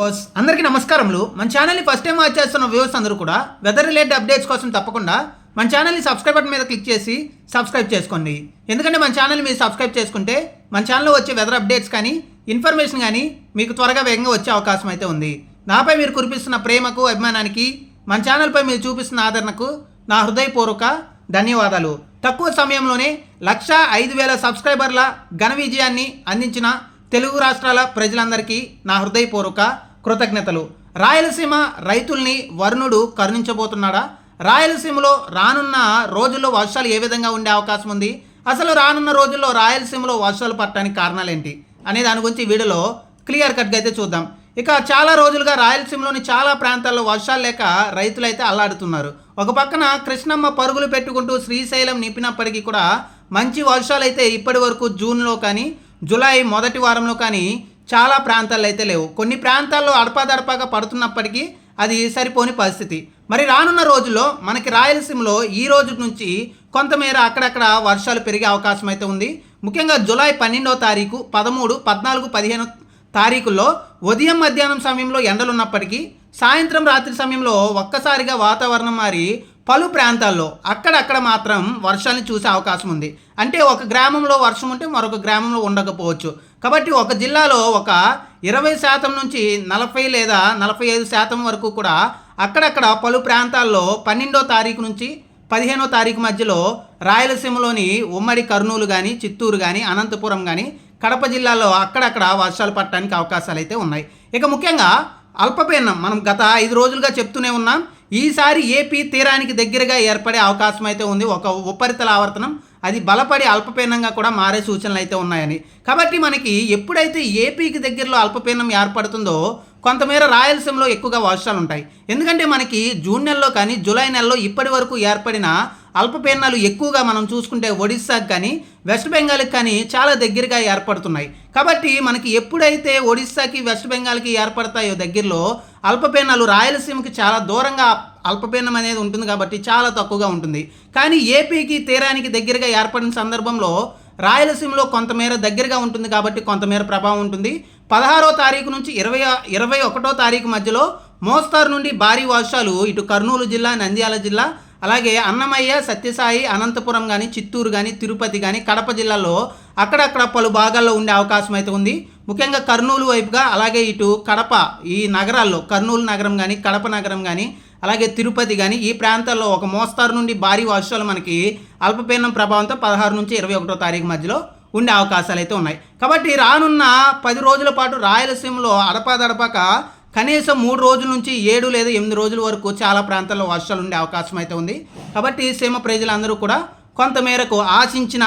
Boss అందరికీ నమస్కారములు. మన ఛానల్ని ఫస్ట్ టైం వాచ్ చేస్తున్న వ్యూవర్స్ అందరూ కూడా వెదర్ రిలేటెడ్ అప్డేట్స్ కోసం తప్పకుండా మన ఛానల్ని సబ్స్క్రైబ్ బటన్ మీద క్లిక్ చేసి సబ్స్క్రైబ్ చేసుకోండి. ఎందుకంటే మన ఛానల్ మీరు సబ్స్క్రైబ్ చేసుకుంటే మన ఛానల్లో వచ్చే వెదర్ అప్డేట్స్ కానీ ఇన్ఫర్మేషన్ కానీ మీకు త్వరగా వేగంగా వచ్చే అవకాశం అయితే ఉంది. నాపై మీరు కురిపిస్తున్న ప్రేమకు అభిమానానికి మన ఛానల్పై మీరు చూపిస్తున్న ఆదరణకు నా హృదయపూర్వక ధన్యవాదాలు. తక్కువ సమయంలోనే లక్ష ఐదు వేల సబ్స్క్రైబర్ల ఘన విజయాన్ని అందించిన తెలుగు రాష్ట్రాల ప్రజలందరికీ నా హృదయపూర్వక కృతజ్ఞతలు. రాయలసీమ రైతుల్ని వరుణుడు కరుణించబోతున్నాడా? రాయలసీమలో రానున్న రోజుల్లో వర్షాలు ఏ విధంగా ఉండే అవకాశం ఉంది? అసలు రానున్న రోజుల్లో రాయలసీమలో వర్షాలు పట్టడానికి కారణాలేంటి? అనే దాని గురించి వీడియోలో క్లియర్ కట్గా అయితే చూద్దాం. ఇక చాలా రోజులుగా రాయలసీమలోని చాలా ప్రాంతాల్లో వర్షాలు లేక రైతులైతే అల్లాడుతున్నారు. ఒక పక్కన కృష్ణమ్మ పరుగులు పెట్టుకుంటూ శ్రీశైలం నింపినప్పటికీ కూడా మంచి వర్షాలు అయితే ఇప్పటి వరకు జూన్లో కానీ జూలై మొదటి వారంలో కానీ చాలా ప్రాంతాల్లో అయితే లేవు. కొన్ని ప్రాంతాల్లో అడపాదడపాగా పడుతున్నప్పటికీ అది సరిపోని పరిస్థితి. మరి రానున్న రోజుల్లో మనకి రాయలసీమలో ఈ రోజు నుంచి కొంతమేర అక్కడక్కడ వర్షాలు పెరిగే అవకాశం అయితే ఉంది. ముఖ్యంగా జూలై పన్నెండవ తారీఖు పదమూడు పద్నాలుగు పదిహేను తారీఖుల్లో ఉదయం మధ్యాహ్నం సమయంలో ఎండలున్నప్పటికీ సాయంత్రం రాత్రి సమయంలో ఒక్కసారిగా వాతావరణం మారి పలు ప్రాంతాల్లో అక్కడక్కడ మాత్రం వర్షాన్ని చూసే అవకాశం ఉంది. అంటే ఒక గ్రామంలో వర్షం ఉంటే మరొక గ్రామంలో ఉండకపోవచ్చు. కాబట్టి ఒక జిల్లాలో ఒక ఇరవై శాతం నుంచి నలభై లేదా నలభై ఐదు శాతం వరకు కూడా అక్కడక్కడ పలు ప్రాంతాల్లో పన్నెండో తారీఖు నుంచి పదిహేనో తారీఖు మధ్యలో రాయలసీమలోని ఉమ్మడి కర్నూలు కానీ చిత్తూరు కానీ అనంతపురం కానీ కడప జిల్లాలో అక్కడక్కడ వర్షాలు పడటానికి అవకాశాలు అయితే ఉన్నాయి. ఇక ముఖ్యంగా అల్పపీడనం మనం గత ఐదు రోజులుగా చెప్తూనే ఉన్నాం. ఈసారి ఏపీ తీరానికి దగ్గరగా ఏర్పడే అవకాశం అయితే ఉంది. ఒక ఉపరితల ఆవర్తనం అది బలపడి అల్పపీనంగా కూడా మారే సూచనలు అయితే ఉన్నాయని. కాబట్టి మనకి ఎప్పుడైతే ఏపీకి దగ్గరలో అల్పపీనం ఏర్పడుతుందో కొంతమేర రాయలసీమలో ఎక్కువగా వర్షాలు ఉంటాయి ఎందుకంటే మనకి జూన్ నెలలో కానీ జూలై నెలలో ఇప్పటి వరకు ఏర్పడిన అల్పపీడనాలు ఎక్కువగా మనం చూసుకుంటే ఒడిస్సాకి కానీ వెస్ట్ బెంగాల్కి కానీ చాలా దగ్గరగా ఏర్పడుతున్నాయి. కాబట్టి మనకి ఎప్పుడైతే ఒడిస్సాకి వెస్ట్ బెంగాల్కి ఏర్పడతాయో దగ్గరలో అల్పపీడనాలు రాయలసీమకి చాలా దూరంగా అల్పపీడనం అనేది ఉంటుంది కాబట్టి చాలా తక్కువగా ఉంటుంది. కానీ ఏపీకి తీరానికి దగ్గరగా ఏర్పడిన సందర్భంలో రాయలసీమలో కొంతమేర దగ్గరగా ఉంటుంది కాబట్టి కొంతమేర ప్రభావం ఉంటుంది. పదహారో తారీఖు నుంచి ఇరవై ఇరవై ఒకటో తారీఖు మధ్యలో మోస్తారు నుండి భారీ వర్షాలు ఇటు కర్నూలు జిల్లా నంద్యాల జిల్లా అలాగే అన్నమయ్య సత్యసాయి అనంతపురం కానీ చిత్తూరు కానీ తిరుపతి కానీ కడప జిల్లాలో అక్కడక్కడ పలు భాగాల్లో ఉండే అవకాశం అయితే ఉంది. ముఖ్యంగా కర్నూలు వైపుగా అలాగే ఇటు కడప ఈ నగరాల్లో కర్నూలు నగరం కానీ కడప నగరం కానీ అలాగే తిరుపతి కానీ ఈ ప్రాంతాల్లో ఒక మోస్తారు నుండి భారీ వర్షాలు మనకి అల్పపీడనం ప్రభావంతో పదహారు నుంచి ఇరవై ఒకటో తారీఖు మధ్యలో ఉండే అవకాశాలు అయితే ఉన్నాయి. కాబట్టి రానున్న పది రోజుల పాటు రాయలసీమలో అడపాదడపాక కనీసం మూడు రోజుల నుంచి ఏడు లేదా ఎనిమిది రోజుల వరకు చాలా ప్రాంతాల్లో వర్షాలు ఉండే అవకాశం అయితే ఉంది. కాబట్టి సీమ ప్రజలందరూ కూడా కొంతమేరకు ఆశించిన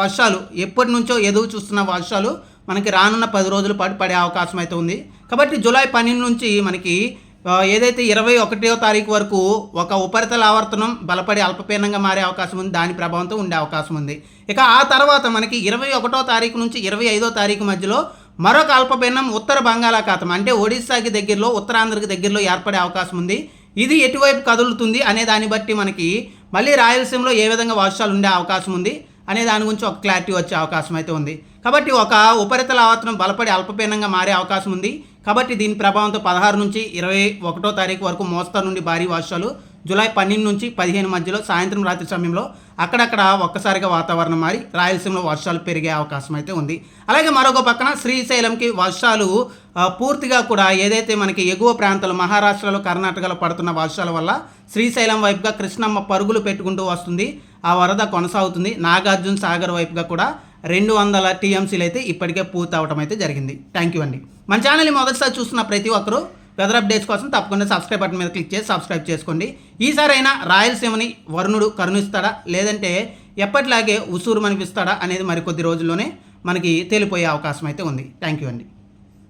వర్షాలు ఎప్పటి నుంచో ఎదురు చూస్తున్న వర్షాలు మనకి రానున్న పది రోజుల పాటు పడే అవకాశం అయితే ఉంది. కాబట్టి జూలై పన్నెండు నుంచి మనకి ఏదైతే ఇరవై ఒకటో తారీఖు వరకు ఒక ఉపరితల ఆవర్తనం బలపడి అల్పపీడనంగా మారే అవకాశం ఉంది దాని ప్రభావంతో ఉండే అవకాశం ఉంది. ఇక ఆ తర్వాత మనకి ఇరవై ఒకటో తారీఖు నుంచి ఇరవై ఐదో తారీఖు మధ్యలో మరొక అల్పపీడనం ఉత్తర బంగాళాఖాతం. అంటే ఒడిశాకి దగ్గరలో ఉత్తరాంధ్రకి దగ్గరలో ఏర్పడే అవకాశం ఉంది. ఇది ఎటువైపు కదులుతుంది అనే దాన్ని బట్టి మనకి మళ్ళీ రాయలసీమలో ఏ విధంగా వర్షాలు ఉండే అవకాశం ఉంది అనే దాని గురించి ఒక క్లారిటీ వచ్చే అవకాశం అయితే ఉంది. కాబట్టి ఒక ఉపరితల ఆవర్తనం బలపడి అల్పపీడనంగా మారే అవకాశం ఉంది. కాబట్టి దీని ప్రభావంతో పదహారు నుంచి ఇరవై ఒకటో తారీఖు వరకు మోస్తరు నుండి భారీ వర్షాలు జూలై పన్నెండు నుంచి పదిహేను మధ్యలో సాయంత్రం రాత్రి సమయంలో అక్కడక్కడ ఒక్కసారిగా వాతావరణం మారి రాయలసీమలో వర్షాలు పెరిగే అవకాశం అయితే ఉంది. అలాగే మరొక పక్కన శ్రీశైలంకి వర్షాలు పూర్తిగా కూడా ఏదైతే మనకి ఎగువ ప్రాంతాలు మహారాష్ట్రలో కర్ణాటకలో పడుతున్న వర్షాల వల్ల శ్రీశైలం వైపుగా కృష్ణమ్మ పరుగులు పెట్టుకుంటూ వస్తుంది. ఆ వరద కొనసాగుతుంది. నాగార్జున సాగర్ వైపుగా కూడా రెండు వందల టీఎంసీలు అయితే ఇప్పటికే పూర్తి అవడం అయితే జరిగింది. థ్యాంక్ యూ అండి. మన ఛానల్ని మొదటిసారి చూస్తున్న ప్రతి ఒక్కరూ వెదర్ అప్డేట్స్ కోసం తప్పకుండా సబ్స్క్రైబ్ బటన్ మీద క్లిక్ చేసి సబ్స్క్రైబ్ చేసుకోండి. ఈసారైనా రాయలసీమని వరుణుడు కరుణిస్తాడా? లేదంటే ఎప్పటిలాగే ఉసూరు మనిపిస్తాడా అనేది మరికొద్ది రోజుల్లోనే మనకి తేలిపోయే అవకాశం అయితే ఉంది. థ్యాంక్ యూ అండి.